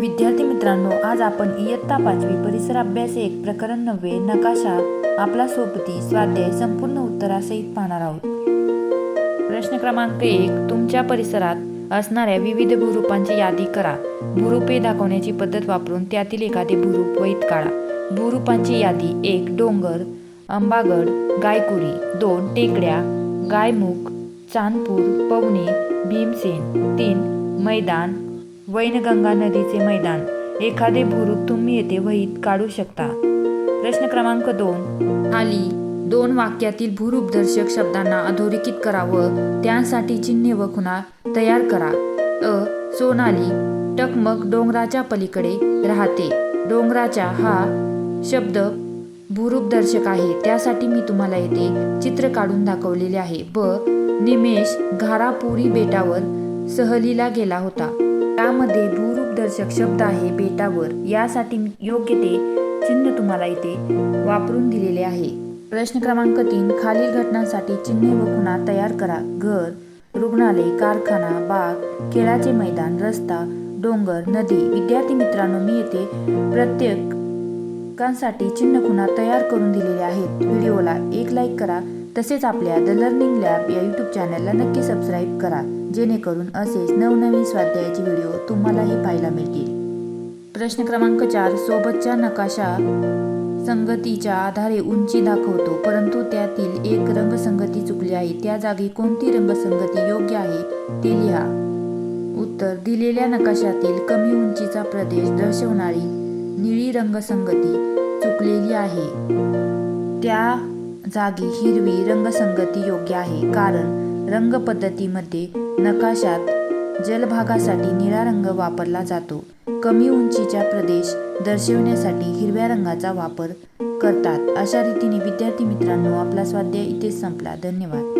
विद्यार्थी मित्रांनो आज आपण इयत्ता पाचवी परिसर अभ्यास एक प्रकरण नव्हे नकाशा आपला सोबती स्वाध्याय संपूर्ण उत्तरासहित पाहणार आहोत. प्रश्न क्रमांक एक तुमच्या परिसरात असणाऱ्या विविध भूरूपांची यादी करा. भूरूपे दाखवण्याची पद्धत वापरून त्यातील एखादे भूरूप वैत काढा. भूरूपांची यादी एक डोंगर अंबागड गायकुरी दोन टेकड्या गायमुख चांदपूर पवनी भीमसेन तीन मैदान वैनगंगा नदीचे मैदान. एखादे भुरुक तुम्ही येथे वहीत काढू शकता. प्रश्न क्रमांक दोन. खाली दोन वाक्यातील भूरूपदर्शक शब्दांना अधोरेखित करा व त्यांसाठी चिन्हे व खुणा तयार करा. अ. सोनाली. टकमक डोंगराच्या पलीकडे राहते. डोंगराच्या हा शब्द भूरूपदर्शक आहे. त्यासाठी मी तुम्हाला येथे चित्र काढून दाखवलेले आहे. ब. निमेष घारापुरी बेटावर सहलीला गेला होता. त्यामध्ये भूरूपदर्शक शब्द आहे बेटावर. यासाठी योग्य ते चिन्ह तुम्हाला इथे वापरून दिलेले आहे. प्रश्न क्रमांक तीन खालील घटनांसाठी चिन्हे व खुणा तयार करा. घर रुग्णालय कारखाना बाग खेळाचे मैदान रस्ता डोंगर नदी. विद्यार्थी मित्रांनो मी येथे प्रत्येकांसाठी चिन्ह खुणा तयार करून दिलेले आहेत. व्हिडिओला एक लाईक करा. तसेच आपल्या द लर्निंग लॅब या यूट्यूब चॅनलला नक्की सबस्क्राईब करा. जेणेकरून असेच नवनवीन स्वाध्यायाचे व्हिडिओ तुम्हालाही पाहायला मिळतील. प्रश्न क्रमांक चार सोबतच्या नकाशा संगतीच्या आधारे उंची दाखवतो परंतु त्यातील एक रंगसंगती चुकली आहे. त्या जागी कोणती रंगसंगती योग्य आहे ते लिहा. उत्तर दिलेल्या नकाशातील कमी उंचीचा प्रदेश दर्शवणारी निळी रंगसंगती चुकलेली आहे. त्या जागी हिरवी रंगसंगती योग्य आहे कारण रंग पद्धतीमध्ये नकाशात जलभागासाठी निळा रंग वापरला जातो. कमी उंचीचा प्रदेश दर्शवण्यासाठी हिरव्या रंगाचा वापर करतात. अशा रीतीने विद्यार्थी मित्रांनो आपला स्वाध्याय इथेच संपला. धन्यवाद.